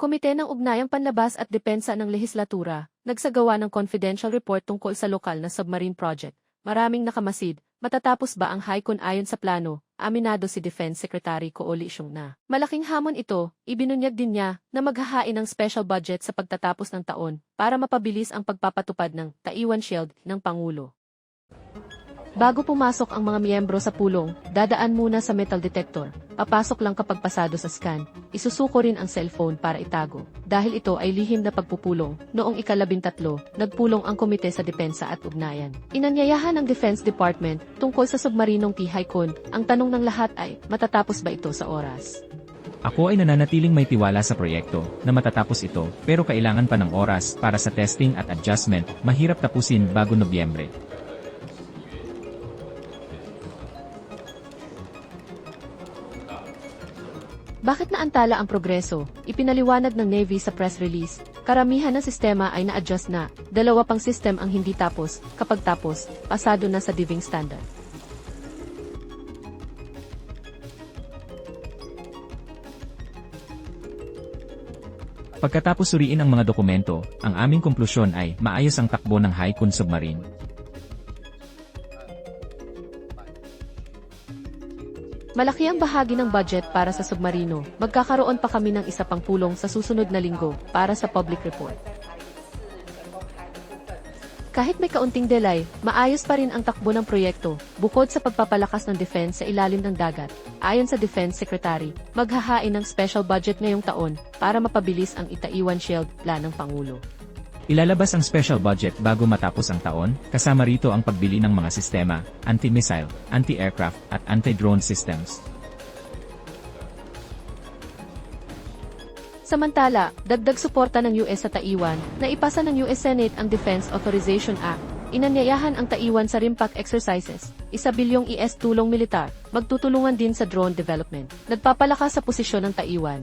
Komite ng Ugnayang Panlabas at Depensa ng Lehislatura, nagsagawa ng confidential report tungkol sa lokal na submarine project. Maraming nakamasid, matatapos ba ang Haikon ayon sa plano, aminado si Defense Secretary Kooli Isyong na. Malaking hamon ito, ibinunyag din niya na maghahain ng special budget sa pagtatapos ng taon para mapabilis ang pagpapatupad ng Taiwan Shield ng Pangulo. Bago pumasok ang mga miyembro sa pulong, dadaan muna sa metal detector. Papasok lang kapag pasado sa scan. Isusuko rin ang cellphone para itago. Dahil ito ay lihim na pagpupulong, noong ikalabintatlo, nagpulong ang Komite sa Depensa at Ugnayan. Inanyayahan ng Defense Department tungkol sa submarinong Tihaykon. Ang tanong ng lahat ay, matatapos ba ito sa oras? Ako ay nananatiling may tiwala sa proyekto na matatapos ito pero kailangan pa ng oras para sa testing at adjustment, mahirap tapusin bago Nobyembre. Bakit naantala ang progreso? Ipinaliwanag ng Navy sa press release, karamihan ng sistema ay na-adjust na, dalawa pang system ang hindi tapos, kapag tapos, pasado na sa diving standard. Pagkatapos suriin ang mga dokumento, ang aming konklusyon ay maayos ang takbo ng Haikun Submarine. Malaki ang bahagi ng budget para sa submarino. Magkakaroon pa kami ng isa pang pulong sa susunod na linggo para sa public report. Kahit may kaunting delay, maayos pa rin ang takbo ng proyekto, bukod sa pagpapalakas ng defense sa ilalim ng dagat. Ayon sa Defense Secretary, maghahain ng special budget ngayong taon para mapabilis ang Itaiwan Shield plan ng Pangulo. Ilalabas ang special budget bago matapos ang taon, kasama rito ang pagbili ng mga sistema, anti-missile, anti-aircraft, at anti-drone systems. Samantala, dagdag suporta ng US sa Taiwan, na ipasa ng US Senate ang Defense Authorization Act. Inanyayahan ang Taiwan sa RIMPAC exercises, isa bilyong IS tulong militar, magtutulungan din sa drone development. Nagpapalakas sa posisyon ng Taiwan.